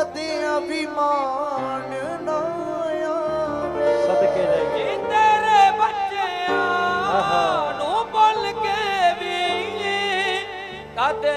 ਕਦੇ ਅਭਿਮਾਨ ਤੇਰੇ ਬੱਚਿਆਂ ਨੂੰ ਬੋਲ ਕੇ ਵੀ ਕਦੇ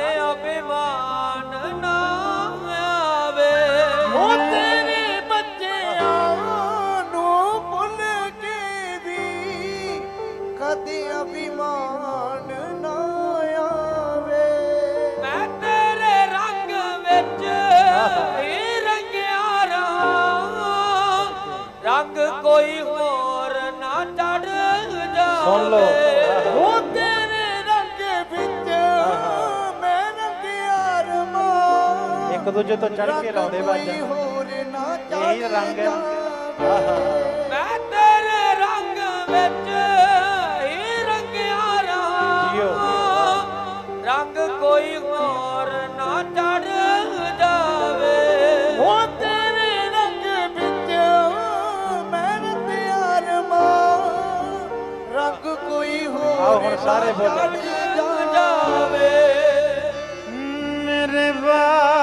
ਸੁਣ ਲਓ। ਉਹ ਤੇਰੇ ਰੰਗ ਵਿੱਚ ਮੈਂ ਰੰਗਿਆ ਰਮਾ ਇੱਕ ਦੂਜੇ ਤੋਂ ਚੜ ਕੇ ਲਾਉਂਦੇ ਬਾਜ ਇਹੀ ਰੰਗ ਹੈ। ਆਹਾ ਆਓ ਹੁਣ ਸਾਰੇ ਬੋਲੋ। ਜਾਵੇ। ਮੇਰੇ ਵਾ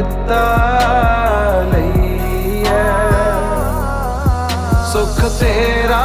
ਦਿੱਤਾ ਲਈ ਐ। ਸੁਖ ਤੇਰਾ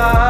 love.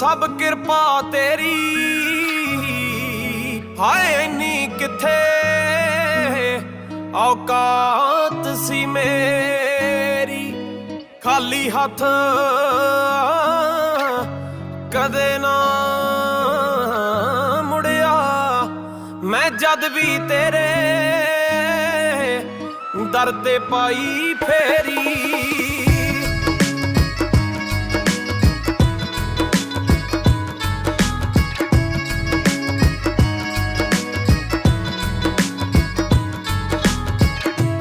ਸਭ ਕਿਰਪਾ ਤੇਰੀ। ਹਾਏ ਨੀ ਕਿੱਥੇ? ਔਕਾਤ ਸੀ ਮੇਰੀ। ਖਾਲੀ ਹੱਥ ਕਦੇ ਨਾ ਮੁੜਿਆ। ਮੈਂ ਜਦ ਵੀ ਤੇਰੇ ਦਰ ਤੇ ਪਾਈ ਫੇਰੀ।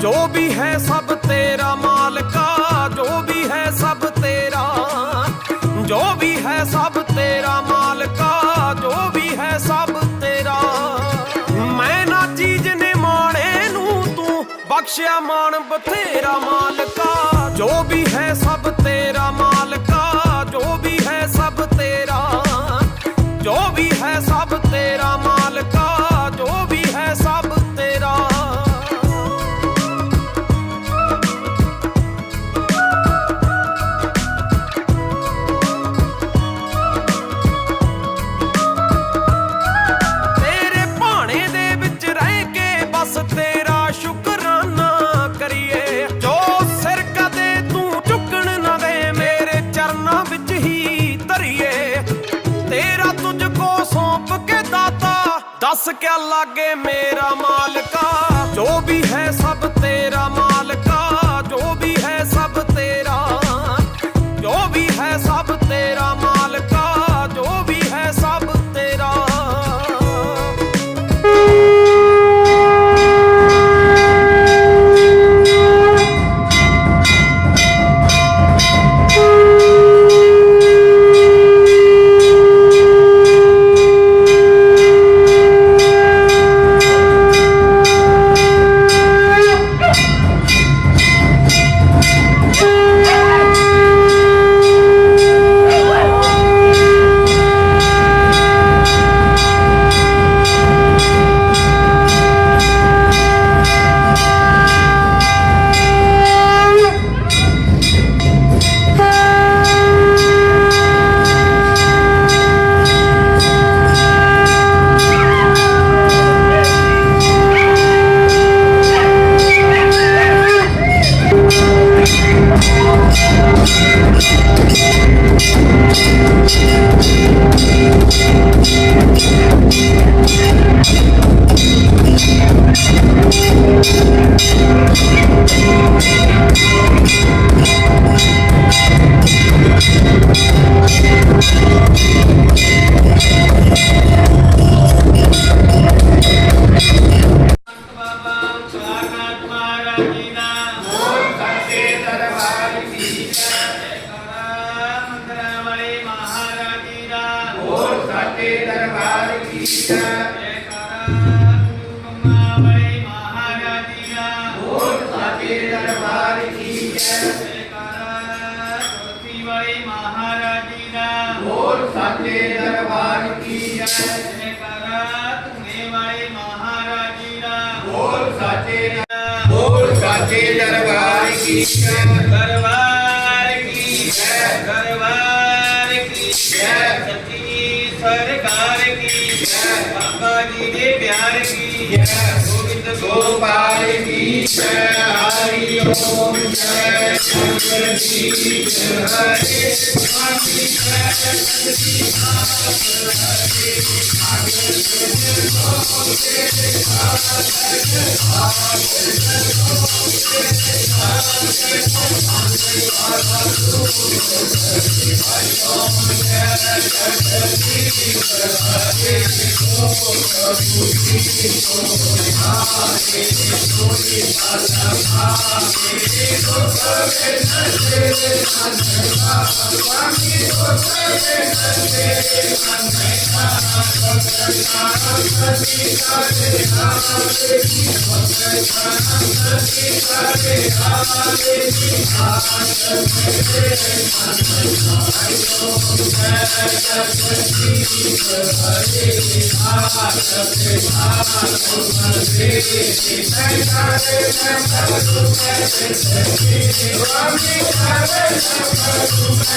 ਜੋ ਵੀ ਹੈ ਸਭ ਤੇਰਾ ਮਾਲਕਾ, ਜੋ ਵੀ ਹੈ ਸਭ ਤੇਰਾ। ਜੋ ਵੀ ਹੈ ਸਭ ਤੇਰਾ ਮਾਲਕਾ, ਜੋ ਵੀ ਹੈ ਸਭ ਤੇਰਾ। ਮੈਂ ਨਾ ਚੀਜ਼ ਨੇ ਮਾਣੇ ਨੂੰ ਤੂੰ ਬਖਸ਼ਿਆ ਮਾਣ ਬਥੇਰਾ ਮਾਲਕਾ। ਜੋ ਵੀ ਹੈ ਸਭ ਤੇਰਾ ਮਾਲਕਾ, ਜੋ ਵੀ ਹੈ ਸਭ ਤੇਰਾ। ਜੋ ਵੀ ਹੈ ਸਭ ਤੇਰਾ ਦੱਸ ਕਿਆ ਲਾਗੇ ਮੇਰਾ ਮਾਲਕਾ? ਜੋ ਵੀ ਹੈ ਸਭ ਜੈ ਦਰਬਾਰ ਕੀ ਜੈ? ਸੱਚੀ ਸਰਕਾਰ ਕੀ ਜੈ? ਬਾਬਾ ਜੀ ਦੇ ਪਿਆਰ ਕੀ ਜੈ? ਗੋਬਿੰਦ ਗੋਪਾਲ ਕੀ ਜੈ? ਹਰੀ ਓਮ ਜੈ। ਸ਼ੰਕਰ ਜੀ। ਜੈ ਹਰੇ I'm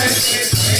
Thank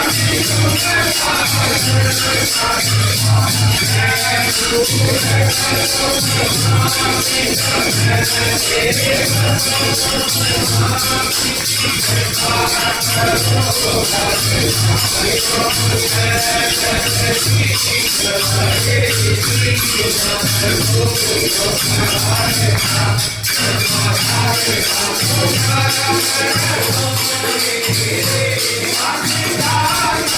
I'm I'm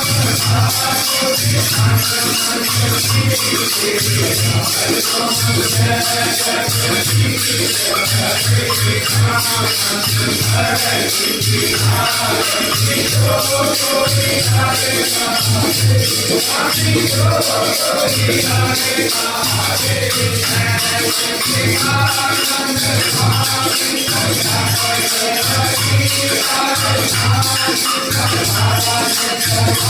I'm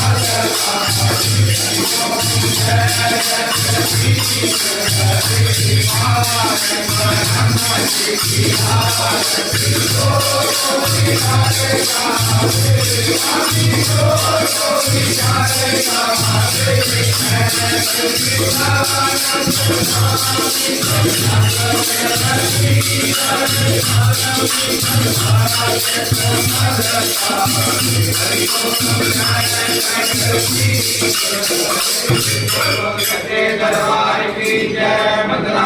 दरबार की जय Mangla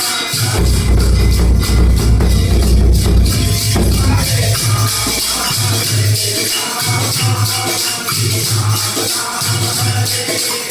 Peace.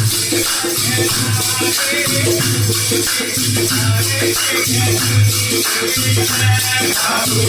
I'm not I'm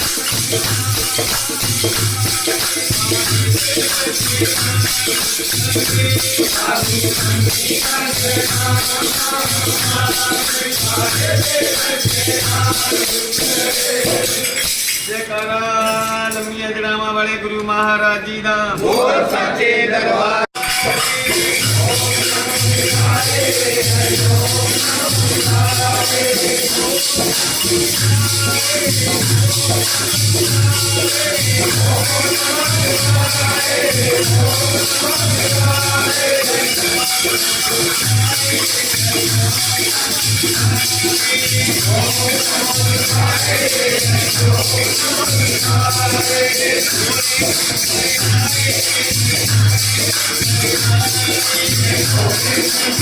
ਜੈਕਾਰਾ ਲੰਮੀਆਂ ਜੜਾਵਾਂ ਵਾਲੇ ਗੁਰੂ ਮਹਾਰਾਜ ਜੀ ਦਾ। ਬੋਲ ਸੱਚੇ ਦਰਬਾਰ Oh, ਗੁਰੂ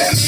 I'm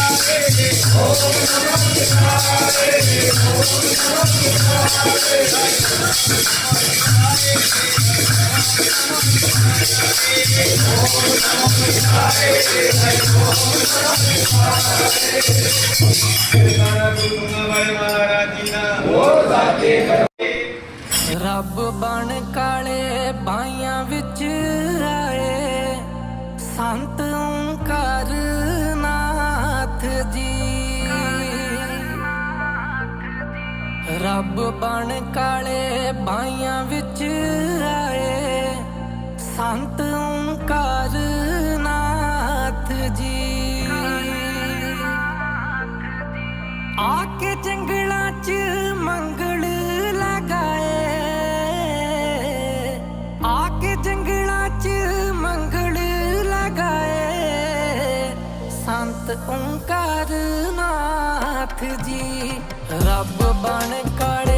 ਰੱਬ ਬਣ ਕਾਲੇ ਬਾਈਆਂ ਵਿੱਚ ਆਏ ਰੱਬ ਬਣ ਕਾਲੇ ਬਾਈਆਂ ਵਿੱਚ ਆਏ। ਸੰਤ ਓੰਕਾਰ ਨਾਥ ਜੀ। ਆ ਕੇ ਜੰਗਲਾਂ 'ਚ ਮੰਗਲ ਲਗਾਏ। ਆ ਕੇ ਜੰਗਲਾਂ 'ਚ ਮੰਗਲ ਲਗਾਏ। ਸੰਤ ਓੰਕਾਰ ਨਾਥ ਜੀ। रब बन खड़े